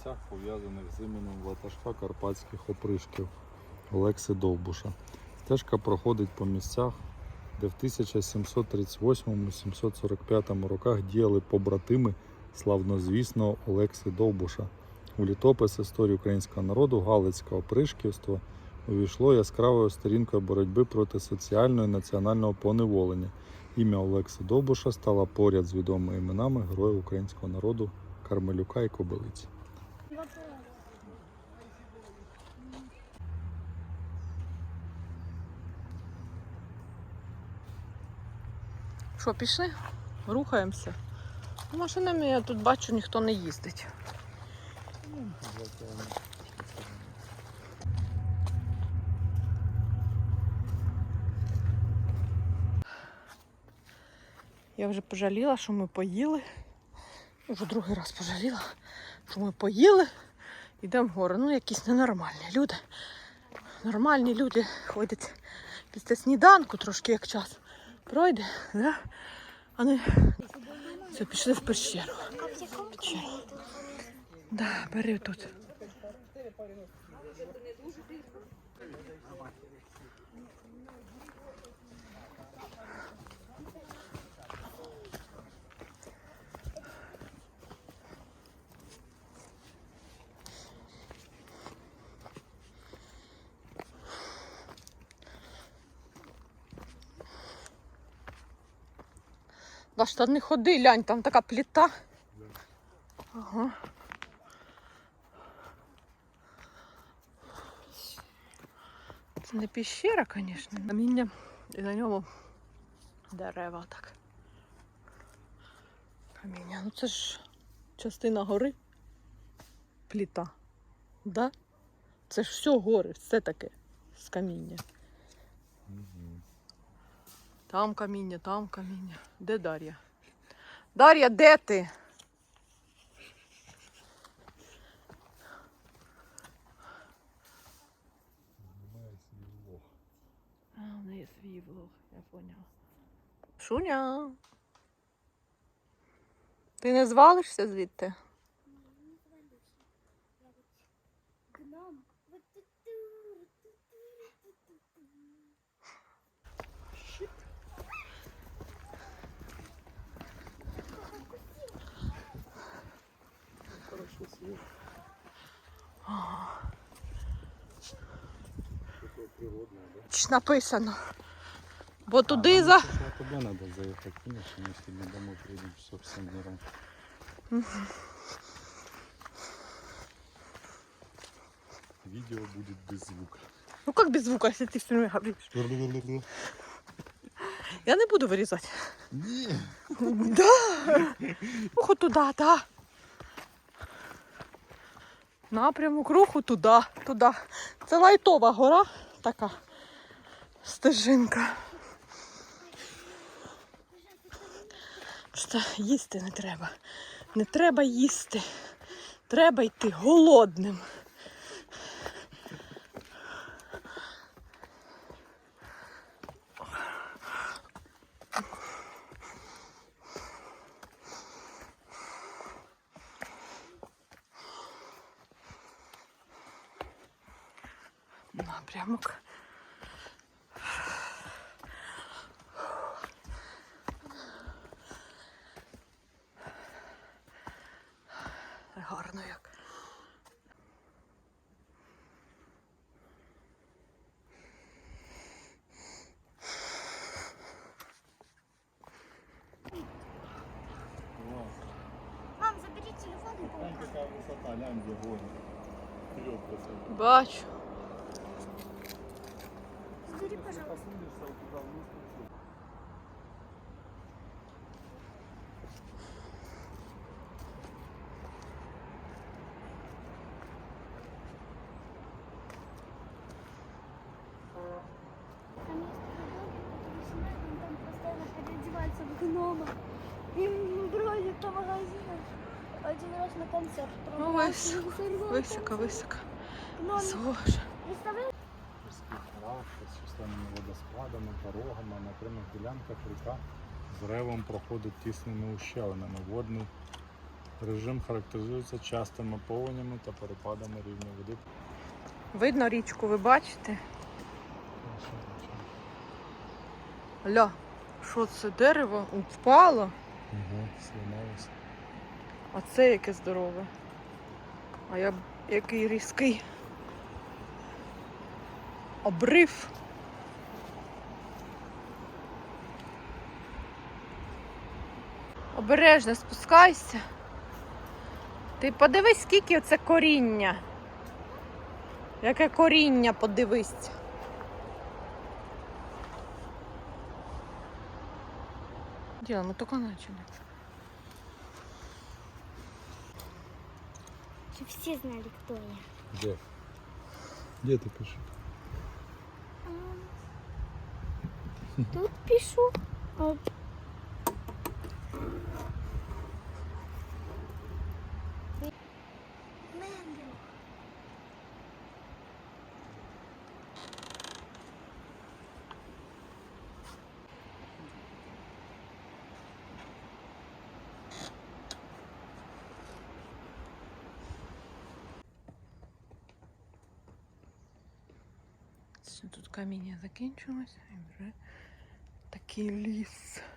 місцях, пов'язаних з іменем ватажка карпатських опришків Олекси Довбуша. Стежка проходить по місцях, де в 1738-745 роках діяли побратими славнозвісного Олекси Довбуша. У літопис історії українського народу Галицьке опришківство увійшло яскравою сторінкою боротьби проти соціального і національного поневолення. Ім'я Олекси Довбуша стало поряд з відомими іменами героїв українського народу Кармелюка і Кобилиці. Що, пішли? Рухаємося. Ну, Машинами я тут бачу, ніхто не їздить. Я вже пожаліла, що ми поїли. Вже другий раз пожаліла, що ми поїли. Йдемо вгору. Ну, якісь ненормальні люди. Нормальні люди ходять після сніданку, трошки як час пройде, да? а не все, пішли в пещеру. Пещеру. Да, бери тут. Даш, та не ходи, лянь, там така плита. Ага. Це не піщера, звісно. Каміння і на ньому дерева так. Каміння. Ну це ж частина гори. Пліта. Да? Це ж все гори, все таке з каміння. Там каміння, там каміння. Де Дар'я? Дар'я, де ти? А, у неї свій влог, я поняла. Шуня. Ти не звалишся звідти? Гном. Хорошо світ. Таке природне, да? Чи написано. Бо туди за. Тебе надо заехать, конечно, мы сегодня домой приедем часов в 7 миром. Видео будет без звука. Ну як без звука, якщо ти все время говориш? Я не буду вирізати. Не, Да. Руху туди, да. Напрямок руху туди, туди. Це лайтова гора така стежинка. Просто їсти не треба. Не треба їсти. Треба йти голодним. напрямок. Гарно як. Мам, заберіть телефон і Там така висота, лянь, де вогонь. Вперед, посадка. Бачу переодевается в гнома. И бродит по магазинам. Один раз на концерт. Ну, высоко, Слушай. представляешь? З численними водоспадами, порогами, на окремих ділянках ріка з ревом проходить тісними ущелинами. Водний Режим характеризується частими повенями та перепадами рівня води. Видно річку, ви бачите? Ля, що це дерево впало? Угу, сломалося. А це яке здорове. А я який різкий. Обрив. Обережно спускайся. Ти подивись, скільки це коріння. Яке коріння подивись. Діла, ми тільки почали. Чтобы все знали, кто я. Де? Де ти пишеш? Тут пишу. Все, тут каміння закінчилось. І вже que liso.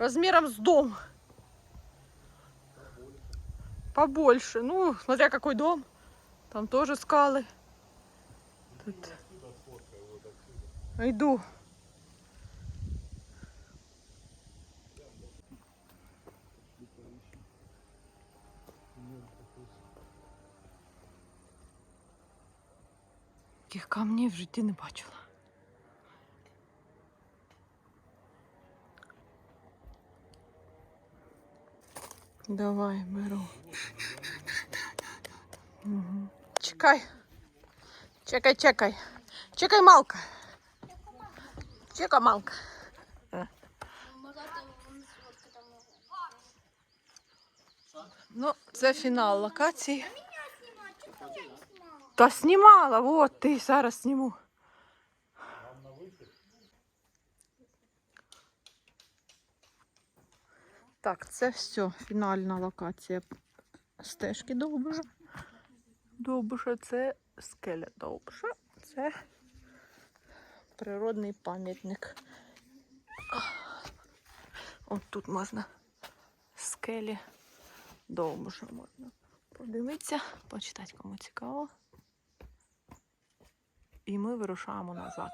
Размером с дом. Побольше. Ну, смотря какой дом. Там тоже скалы. Тут. Иду. Таких камней в житті не бачила. Давай, беру. Угу. Чекай. Чекай, чекай. Чекай, Малка. Чекай, Малка. Ну, це фінал локації. Та знімала, от ти зараз зніму. Так, це все, фінальна локація стежки Довбуша. Довбуша це скеля Довбуша. Це природний пам'ятник. От тут можна скелі Довбуша можна подивитися, почитати, кому цікаво. І ми вирушаємо назад.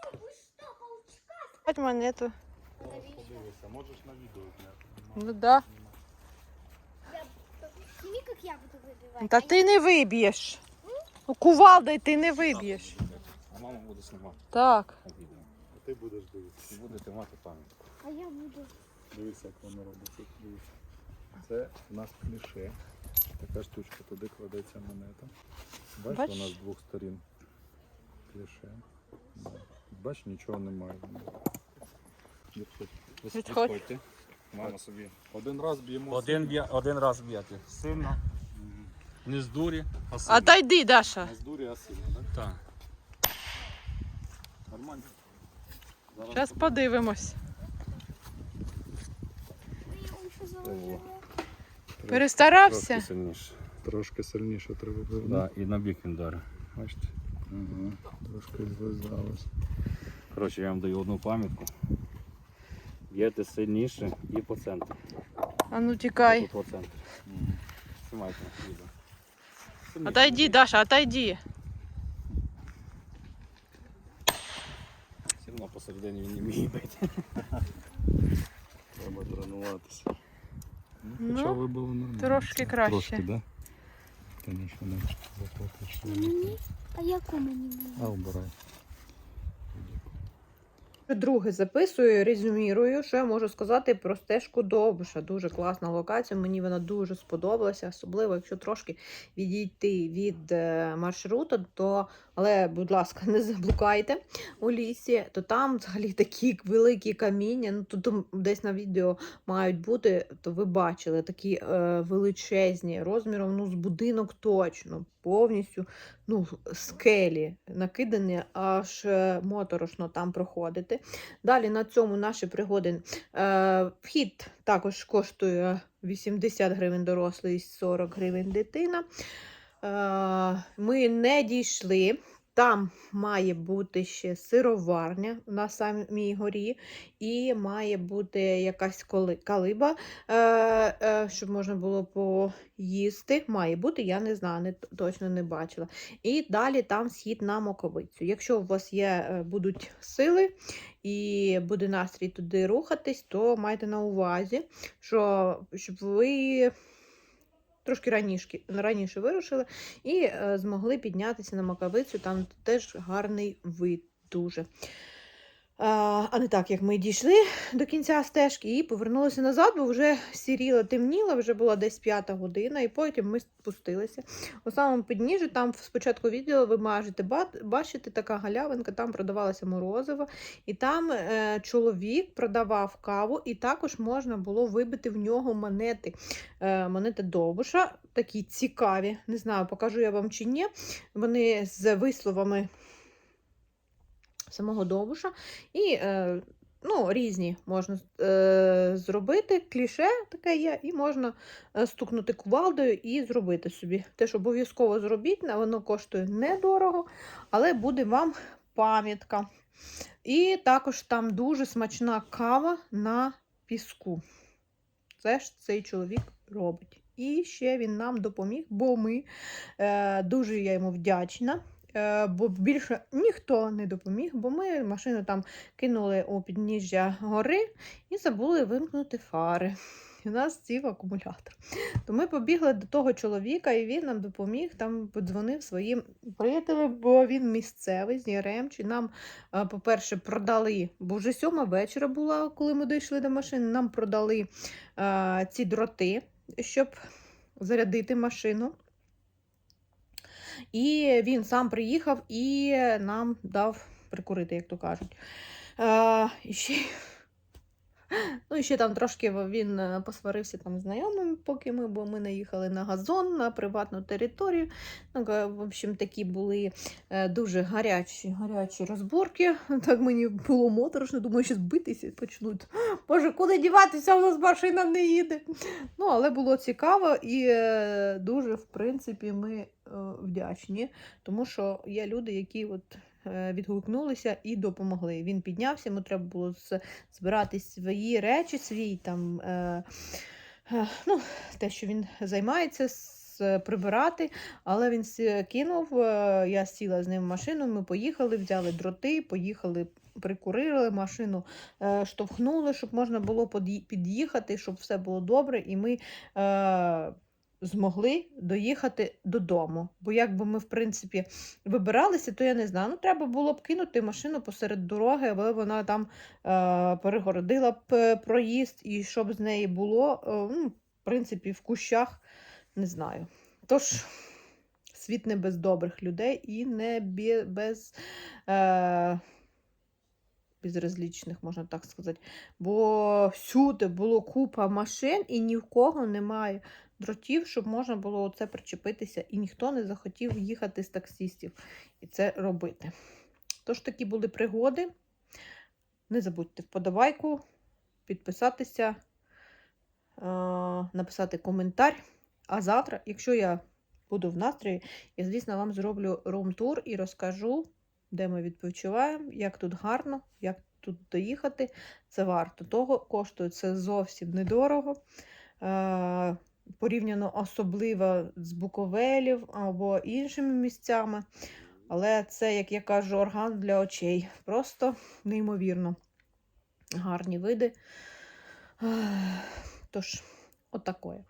Бать монету. Подивися, можеш на відео зняти. Ну да. Сними, как я буду выбивать. Та ти не виб'єш. Ну, Кувалдою ти не виб'єш. А мама буде знімати Так. відео. А ти будеш дивитися. І будете мати пам'ять. А я буду. Дивися, як воно робиться. Дивися. Це у нас кліше. Така штучка, туди кладеться монета. Бачиш, Бачиш? вона з двох сторін. Кліше. Да. Бачиш, нічого немає. Відходь. Відходь. Відходьте. Мама собі. Один раз б'ємо. Один, б'я, один раз б'єте. Сильно. Не з дурі, а сильно. Отойди, Даша. Не з дурі, а сильно, так? Так. Нормально. Зараз Зараз подивимось. Перестарався. Трошки сильніше. Трошки сильніше треба було. Да, і на бік він. Бачите? Ага. Трошки зв'язалось. Коротше, я вам даю одну пам'ятку. Б'єте сильніше і по центру. А ну тікай. Тут по центру. Знімайте відео. Сильніше. Отойди, Даша, отойди. Все одно посередині він не вміє бити. Треба тренуватися. Ну, Хоча ви були нормально. трошки краще. Трошки, так? Да? Звісно, не заплатиш. Мені? А яку мені А, мені? обирай. Друге записую, резюмірую, що я можу сказати про стежку Довбуша. Дуже класна локація. Мені вона дуже сподобалася, особливо якщо трошки відійти від е, маршруту, то але, будь ласка, не заблукайте у лісі, то там взагалі такі великі каміння. Ну тут десь на відео мають бути, то ви бачили такі е, величезні розміром, ну, з будинок точно, повністю ну, скелі накидані, аж е, моторошно там проходити. Далі на цьому наші пригоди. Е, вхід також коштує 80 гривень дорослий, 40 гривень дитина. Е, ми не дійшли. Там має бути ще сироварня на самій горі, і має бути якась калиба, е, е, щоб можна було поїсти. Має бути, я не знаю, не, точно не бачила. І далі там схід на Моковицю. Якщо у вас є, будуть сили і буде настрій туди рухатись, то майте на увазі, що щоб ви трошки раніше, раніше вирушили і е, змогли піднятися на макавицю, Там теж гарний вид дуже. А, не так, як ми дійшли до кінця стежки і повернулися назад, бо вже сіріло, темніло, вже була десь п'ята година, і потім ми спустилися. У самому підніжжі, там спочатку відео ви можете ба- бачити така галявинка, там продавалося морозиво, і там е, чоловік продавав каву, і також можна було вибити в нього монети. Е, монети Довбуша, такі цікаві. Не знаю, покажу я вам чи ні. Вони з висловами самого Довбуша. І е, ну, різні можна е, зробити. Кліше таке є, і можна е, стукнути кувалдою і зробити собі. Теж обов'язково зробіть, воно коштує недорого, але буде вам пам'ятка. І також там дуже смачна кава на піску. Це ж цей чоловік робить. І ще він нам допоміг, бо ми е, дуже я йому вдячна. Е, бо більше ніхто не допоміг, бо ми машину там кинули у підніжжя гори і забули вимкнути фари. У нас сів акумулятор. То ми побігли до того чоловіка, і він нам допоміг, там подзвонив своїм приятелям, бо він місцевий з Яремчі. Нам, е, по-перше, продали, бо вже сьома вечора була, коли ми дійшли до машини. Нам продали е, ці дроти, щоб зарядити машину. І він сам приїхав і нам дав прикурити, як то кажуть. Е, ще, ну, і ще там трошки він е, посварився там з знайомими, поки ми, бо ми наїхали на газон, на приватну територію. Ну, в общем, такі були е, дуже гарячі, гарячі розборки. Так мені було моторошно, думаю, що збитися почнуть. Боже, куди діватися? У нас машина не їде. Ну, але було цікаво і е, дуже, в принципі, ми вдячні, тому що є люди, які от відгукнулися і допомогли. Він піднявся, йому треба було збирати свої речі, свій там, е, е, ну, те, що він займається. Прибирати, але він кинув. е, Я сіла з ним в машину. Ми поїхали, взяли дроти, поїхали, прикурили машину, е, штовхнули, щоб можна було під'їхати, щоб все було добре, і ми е, змогли доїхати додому. Бо якби ми, в принципі, вибиралися, то я не знаю. Ну, треба було б кинути машину посеред дороги, але вона там е, перегородила б е, проїзд, і щоб з неї було, е, ну, в принципі, в кущах не знаю. Тож. Світ не без добрих людей і не без е, безразлічних, можна так сказати. Бо всюди було купа машин, і ні в кого немає дротів, щоб можна було оце причепитися, і ніхто не захотів їхати з таксістів і це робити. Тож такі були пригоди. Не забудьте вподобайку, підписатися, е, написати коментар. А завтра, якщо я буду в настрої, я, звісно, вам зроблю рум-тур і розкажу, де ми відпочиваємо, як тут гарно, як тут доїхати. Це варто того, коштує це зовсім недорого. Порівняно особливо з Буковелів або іншими місцями. Але це, як я кажу, орган для очей. Просто неймовірно гарні види. Тож, отакое.